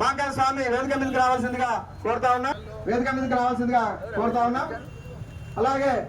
మాంకాయ స్వామి వేదిక మీదకి రావాల్సిందిగా కోరుతా ఉన్నా. వేదిక మీదకి రావాల్సిందిగా కోరుతా ఉన్నా. అలాగే